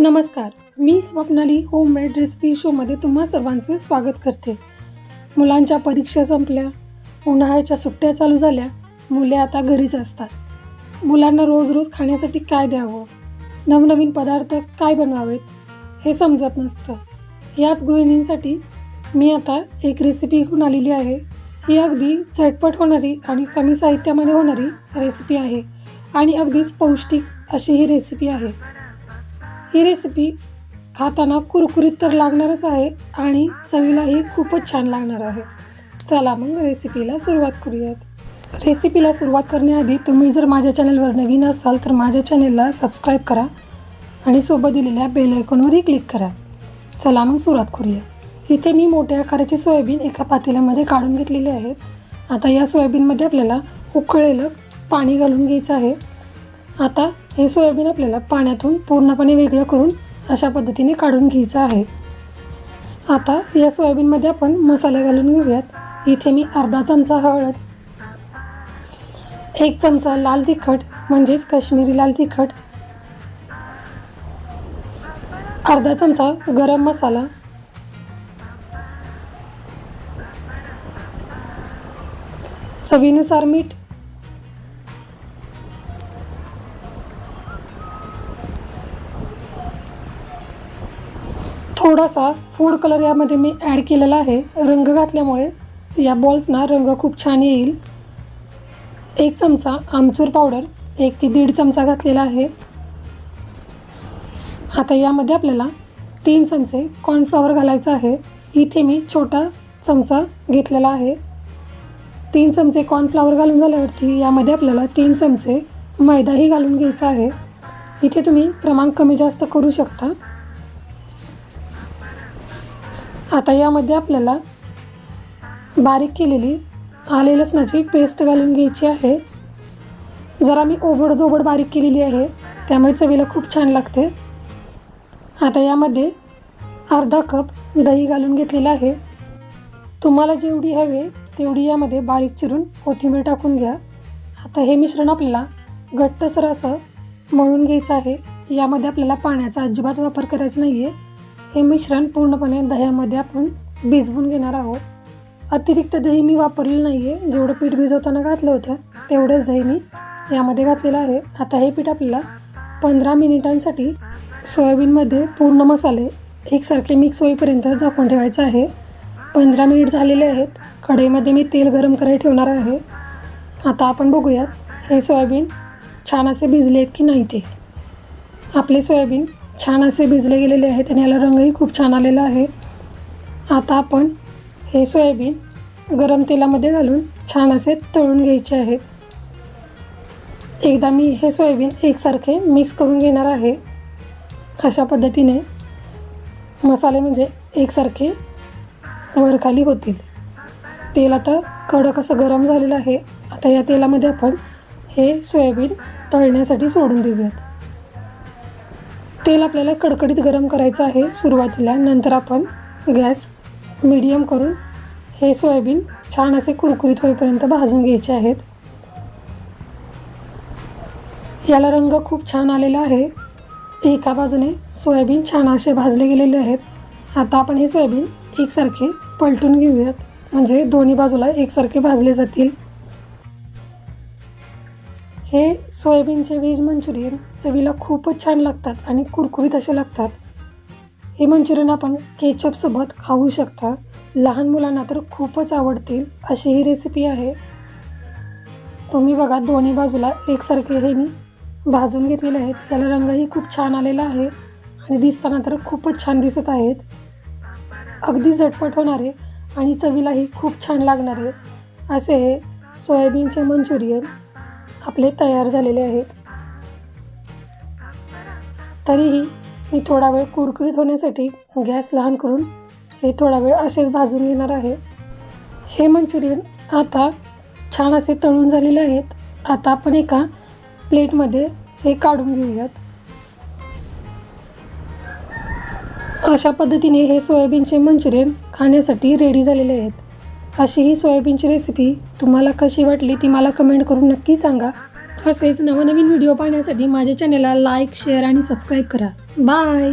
नमस्कार मी Swapnali homemade recipe शोमध्ये तुम्हा सर्वांचे स्वागत करते. मुलांच्या परीक्षा संपल्या उन्हाळ्याच्या सुट्ट्या चालू झाल्या मुले आता घरीच असतात. मुलांना रोज रोज खाण्यासाठी काय द्यावं? नवनवीन पदार्थ काय बनवावेत? हे समजत नसतं. याच गृहिणींसाठी मी आता एक रेसिपी घेऊन आलेली आहे. ही अगदी झटपट होणारी आणि कमी साहित्यामध्ये होणारी रेसिपी आहे आणि अगदीच पौष्टिक अशी ही रेसिपी आहे. ही रेसिपी खाताना कुरकुरीत तर लागणारच आहे आणि चवीलाही खूपच छान लागणार आहे. चला मग रेसिपीला सुरुवात करूयात. रेसिपीला सुरुवात करण्याआधी तुम्ही जर माझ्या चॅनलवर नवीन असाल तर माझ्या चॅनलला सबस्क्राईब करा आणि सोबत दिलेल्या बेल आयकॉनवरही क्लिक करा. चला मग सुरुवात करूया. इथे मी मोठ्या आकाराचे सोयाबीन एका पातेल्यामध्ये काढून घेतलेले आहेत. आता या सोयाबीनमध्ये आपल्याला उकळलेलं पाणी घालून घ्यायचं आहे. आता हे सोयाबीन आपल्याला पाण्यातून पूर्णपणे वेगळं करून अशा पद्धतीने काढून घ्यायचं आहे. आता या सोयाबीनमध्ये आपण मसाले घालून घेऊयात. इथे मी अर्धा चमचा हळद एक चमचा लाल तिखट म्हणजेच काश्मीरी लाल तिखट अर्धा चमचा गरम मसाला चवीनुसार मीठ थोडासा फूड कलर यामध्ये मी ॲड केलेला आहे. रंग घातल्यामुळे या बॉल्सना रंग खूप छान येईल. एक चमचा आमचूर पावडर एक ते दीड चमचा घातलेला आहे. आता यामध्ये आपल्याला तीन चमचे कॉर्नफ्लॉवर घालायचं आहे. इथे मी छोटा चमचा घेतलेला आहे. तीन चमचे कॉर्नफ्लॉवर घालून झाल्यावरती यामध्ये आपल्याला तीन चमचे मैदाही घालून घ्यायचा आहे. इथे तुम्ही प्रमाण कमी जास्त करू शकता. आता यामध्ये आपल्याला बारीक केलेली आले लसणाची पेस्ट घालून घ्यायची आहे. जरा मी ओबडधोबड बारीक केलेली आहे. त्यामुळे चवीला खूप छान लागते. आता यामध्ये अर्धा कप दही घालून घेतलेलं आहे. तुम्हाला जेवढी हवे तेवढी यामध्ये बारीक चिरून कोथिंबीर टाकून घ्या. आता हे मिश्रण आपल्याला घट्टसर असं मळून घ्यायचं आहे. यामध्ये आपल्याला पाण्याचा अजिबात वापर करायचा नाही आहे हे मिश्रण पूर्णपणे दह्यामध्ये आपण भिजवून घेणार आहोत. अतिरिक्त दही मी वापरलेलं नाही आहे जेवढं पीठ भिजवताना घातलं होतं तेवढंच दही मी यामध्ये घातलेलं आहे. आता हे पीठ आपल्याला पंधरा मिनिटांसाठी सोयाबीनमध्ये पूर्ण मसाले एकसारखे मिक्स होईपर्यंत झाकून ठेवायचं आहे. पंधरा मिनिट झालेले आहेत. कढईमध्ये मी तेल गरम करायला ठेवणार आहे. आता आपण बघूयात हे सोयाबीन छान असे भिजले आहेत की नाही ते. आपले सोयाबीन छान असे भिजले गेलेले आहेत आणि याला रंगही खूप छान आलेला आहे. आता आपण हे सोयाबीन गरम तेलामध्ये घालून छान असे तळून घ्यायचे आहेत. एकदा मी हे सोयाबीन एकसारखे मिक्स करून घेणार आहे. अशा पद्धतीने मसाले म्हणजे एकसारखे वरखाली होतील. तेल आता कडक असं गरम झालेलं आहे. आता या तेलामध्ये आपण हे सोयाबीन तळण्यासाठी सोडून देऊयात. तेल आपल्याला कडकडीत गरम करायचं आहे सुरुवातीला. नंतर आपण गॅस मीडियम करून हे सोयाबीन छान असे कुरकुरीत होईपर्यंत भाजून घ्यायचे आहेत. याला रंग खूप छान आलेला आहे. एका बाजूने सोयाबीन छान असे भाजले गेलेले आहेत. आता आपण हे सोयाबीन एकसारखे पलटून घेऊयात. म्हणजे दोन्ही बाजूला एकसारखे भाजले जातील. हे सोयाबीनचे व्हेज मंचुरियन चवीला खूपच छान लागतात आणि कुरकुरीत असे लागतात. हे मंचुरियन आपण केचपसोबत खाऊ शकता. लहान मुलांना तर खूपच आवडतील अशी ही रेसिपी आहे. तुम्ही बघा दोन्ही बाजूला एकसारखे हे मी भाजून घेतलेले आहेत. याला रंगही खूप छान आलेला आहे आणि दिसताना तर खूपच छान दिसत आहेत. अगदी झटपट होणारे आणि चवीलाही खूप छान लागणारे असे हे सोयाबीनचे मंचुरियन आपले तयार झालेले आहेत. तरीही मी थोडा वेळ कुरकुरीत होण्यासाठी गॅस लहान करून हे थोडा वेळ असेच भाजून घेणार आहे. हे मंचुरियन आता छान असे तळून झालेले आहेत. आता आपण एका प्लेटमध्ये हे काढून घेऊयात. अशा पद्धतीने हे सोयाबीनचे मंचुरियन खाण्यासाठी रेडी झालेले आहेत. अशी ही सोयाबीनची रेसिपी तुम्हाला कशी वाटली ती मला कमेंट करून नक्की सांगा. असेच नवनवीन व्हिडिओ पाहण्यासाठी माझ्या चॅनेलला लाईक शेअर आणि सबस्क्राईब करा. बाय